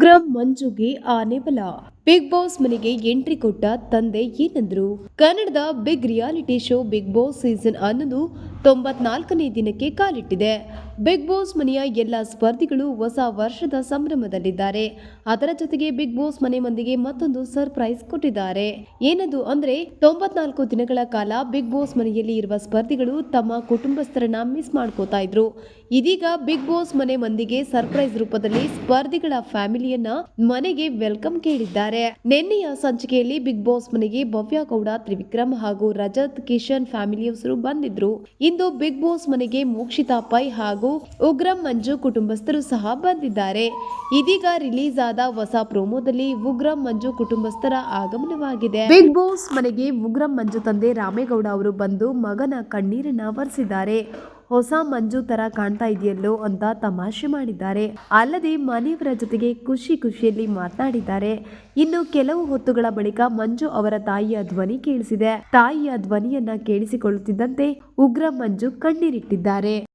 ग्रह मंच जुगे आने वाला ಬಿಗ್ ಬಾಸ್ ಮನೆಗೆ ಎಂಟ್ರಿ ಕೊಟ್ಟ ತಂದೆ ಏನಂದ್ರು? ಕನ್ನಡದ big reality show big boss season ಹನ್ನೊಂದು ತೊಂಬತ್ನಾಲ್ಕನೇ ದಿನಕ್ಕೆ ಕಾಲಿಟ್ಟಿದೆ. ಬಿಗ್ ಬಾಸ್ ಮನೆಯ ಎಲ್ಲ ಸ್ಪರ್ಧಿಗಳು ಹೊಸ ವರ್ಷದ ಸಂಭ್ರಮದಲ್ಲಿದ್ದಾರೆ. ಅದರ ಜೊತೆಗೆ ಬಿಗ್ ಬಾಸ್ ಮನೆ ಮಂದಿಗೆ ಮತ್ತೊಂದು ಸರ್ಪ್ರೈಸ್ ಕೊಟ್ಟಿದ್ದಾರೆ. ಏನದು ಅಂದ್ರೆ, ತೊಂಬತ್ನಾಲ್ಕು ದಿನಗಳ ಕಾಲ ಬಿಗ್ ಬಾಸ್ ಮನೆಯಲ್ಲಿ ಇರುವ ಸ್ಪರ್ಧಿಗಳು ತಮ್ಮ ಕುಟುಂಬಸ್ಥರನ್ನ ಮಿಸ್ ಮಾಡ್ಕೋತಾ ಇದ್ರು. ಇದೀಗ ಬಿಗ್ ಬಾಸ್ ಮನೆ ಮಂದಿಗೆ ಸರ್ಪ್ರೈಸ್ ರೂಪದಲ್ಲಿ ಸ್ಪರ್ಧಿಗಳ ಫ್ಯಾಮಿಲಿಯನ್ನ ಮನೆಗೆ ವೆಲ್ಕಮ್ ಕೇಳಿದ್ದಾರೆ. ನಿನ್ನೆಯ ಸಂಚಿಕೆಯಲ್ಲಿ ಬಿಗ್ ಬಾಸ್ ಮನೆಗೆ ಭವ್ಯ ಗೌಡ ತ್ರಿವಿಕ್ರಮ್ ಹಾಗೂ ರಜತ್, ಕಿಶನ್ ಫ್ಯಾಮಿಲಿಯವರು ಬಂದಿದ್ರು. ಇಂದು ಬಿಗ್ ಬಾಸ್ ಮನೆಗೆ ಮೋಕ್ಷಿತಾ ಪೈ ಹಾಗೂ ಉಗ್ರಂ ಮಂಜು ಕುಟುಂಬಸ್ಥರು ಸಹ ಬಂದಿದ್ದಾರೆ. ಇದೀಗ ರಿಲೀಸ್ ಆದ ಹೊಸ ಪ್ರೋಮೋದಲ್ಲಿ ಉಗ್ರಂ ಮಂಜು ಕುಟುಂಬಸ್ಥರ ಆಗಮನವಾಗಿದೆ. ಬಿಗ್ ಬಾಸ್ ಮನೆಗೆ ಉಗ್ರಂ ಮಂಜು ತಂದೆ ರಾಮೇಗೌಡ ಅವರು ಬಂದು ಮಗನ ಕಣ್ಣೀರನ್ನ ಒರೆಸಿದ್ದಾರೆ. ಹೊಸ ಮಂಜು ತರ ಕಾಣ್ತಾ ಇದೆಯಲ್ಲೋ ಅಂತ ತಮಾಷೆ ಮಾಡಿದ್ದಾರೆ. ಅಲ್ಲದೆ ಮನೆಯವರ ಜೊತೆಗೆ ಖುಷಿ ಖುಷಿಯಲ್ಲಿ ಮಾತನಾಡಿದ್ದಾರೆ. ಇನ್ನು ಕೆಲವು ಹೊತ್ತುಗಳ ಬಳಿಕ ಮಂಜು ಅವರ ತಾಯಿಯ ಧ್ವನಿ ಕೇಳಿಸಿದೆ. ತಾಯಿಯ ಧ್ವನಿಯನ್ನ ಕೇಳಿಸಿಕೊಳ್ಳುತ್ತಿದ್ದಂತೆ ಉಗ್ರ ಮಂಜು ಕಣ್ಣೀರಿಟ್ಟಿದ್ದಾರೆ.